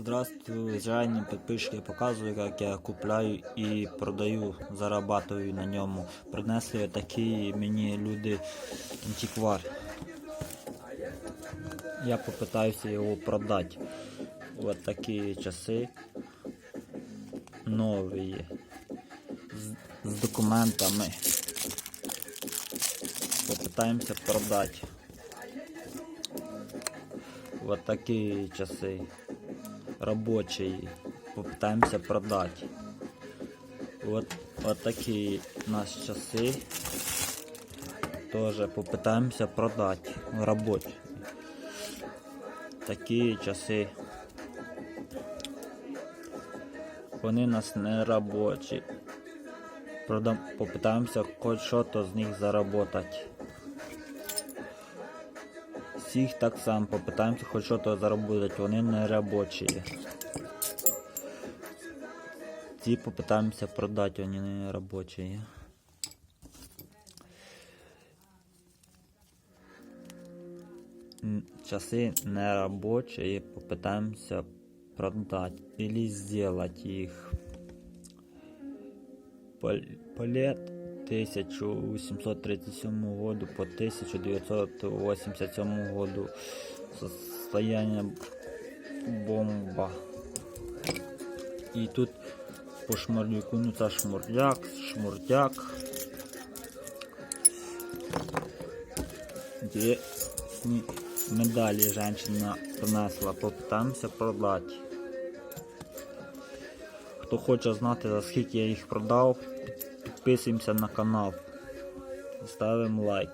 Здравствуйте, уважаемые подписчики. Я показую, як я купляю і продаю, зарабатую на ньому. Принесли такі мені люди антиквар. Я попитаюся його продати. Ось такі часи нові. З, з документами. Попитаємося продати. Вот такие часы рабочие. Попытаемся продать. Вот, вот такие наши часы. Тоже попытаемся продать. Рабочие. Такі часи. Вони у нас не робочі. Продам, попитаємося хоч що-то з них заработати. всіх так само попитаємося, хоч що то заробити, вони не робочі. Ці попитаємося продати, вони не робочі. Часи не робочі, попитаємося продати или сделать їх. Палет 1837 году по 1987 году. Состояние бомба. І тут по шмурдяку, ну це шмурдяк, шмурдяк. Интересні медалі жінка принесла, попитаємося продати. Хто хоче знати за скільки я їх продав, підписуємося на канал. Ставимо лайк.